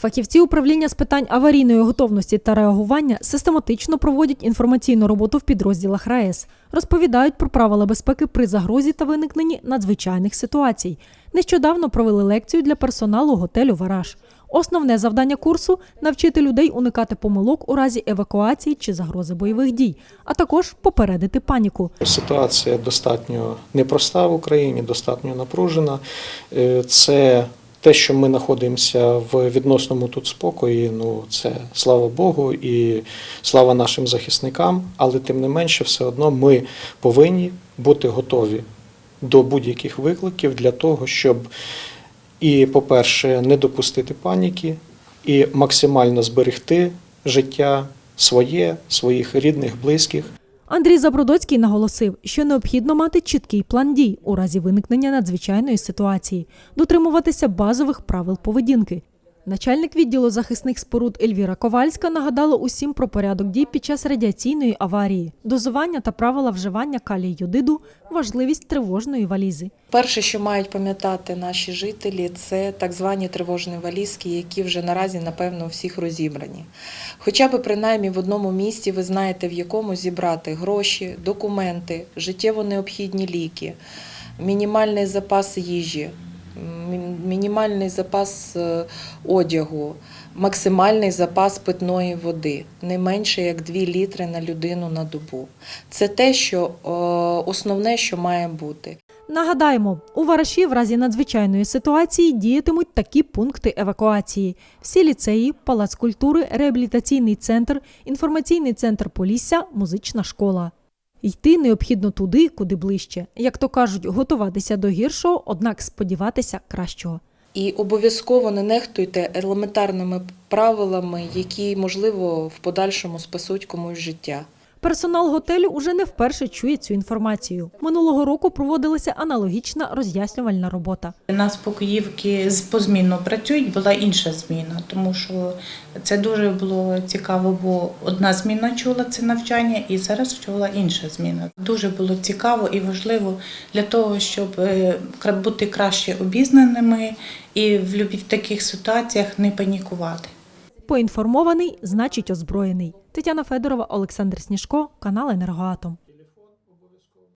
Фахівці управління з питань аварійної готовності та реагування систематично проводять інформаційну роботу в підрозділах РаЕС, розповідають про правила безпеки при загрозі та виникненні надзвичайних ситуацій. Нещодавно провели лекцію для персоналу готелю Вараж. Основне завдання курсу навчити людей уникати помилок у разі евакуації чи загрози бойових дій, а також попередити паніку. Ситуація достатньо непроста в Україні, достатньо напружена. Е, Це те, що ми знаходимося в відносному тут спокої. Ну це слава Богу і слава нашим захисникам. Але тим не менше, все одно ми повинні бути готові до будь-яких викликів для того, щоб і, по-перше, не допустити паніки, і максимально зберегти життя своє, своїх рідних, близьких. Андрій Забродоцький наголосив, що необхідно мати чіткий план дій у разі виникнення надзвичайної ситуації, дотримуватися базових правил поведінки. Начальник відділу захисних споруд Ельвіра Ковальська нагадала усім про порядок дій під час радіаційної аварії, дозування та правила вживання калій йодиду, важливість тривожної валізи. Перше, що мають пам'ятати наші жителі, це так звані тривожні валізки, які вже наразі, напевно, у всіх розібрані. Хоча б принаймні в одному місці ви знаєте, в якому зібрати гроші, документи, життєво необхідні ліки, мінімальний запас їжі, мінімальний запас е, одягу, максимальний запас питної води, не менше як 2 літри на людину на добу. Це те, що е, основне, що має бути. Нагадаємо, у Вараші в разі надзвичайної ситуації діятимуть такі пункти евакуації: всі ліцеї, палац культури, реабілітаційний центр, інформаційний центр Полісся, музична школа. Йти необхідно туди, куди ближче. Як то кажуть, готуватися до гіршого, однак сподіватися кращого. І обов'язково не нехтуйте елементарними правилами, які, можливо, в подальшому спасуть комусь життя. Персонал готелю уже не вперше чує цю інформацію. Минулого року проводилася аналогічна роз'яснювальна робота. У нас покоївки з- позмінно працюють, була інша зміна, тому що це дуже було цікаво, бо одна зміна чула це навчання, і зараз чула інша зміна. Дуже було цікаво і важливо для того, щоб е, бути краще обізнаними і в таких ситуаціях не панікувати. Поінформований значить озброєний. Тетяна Федорова, Олександр Сніжко, канал Енергоатом.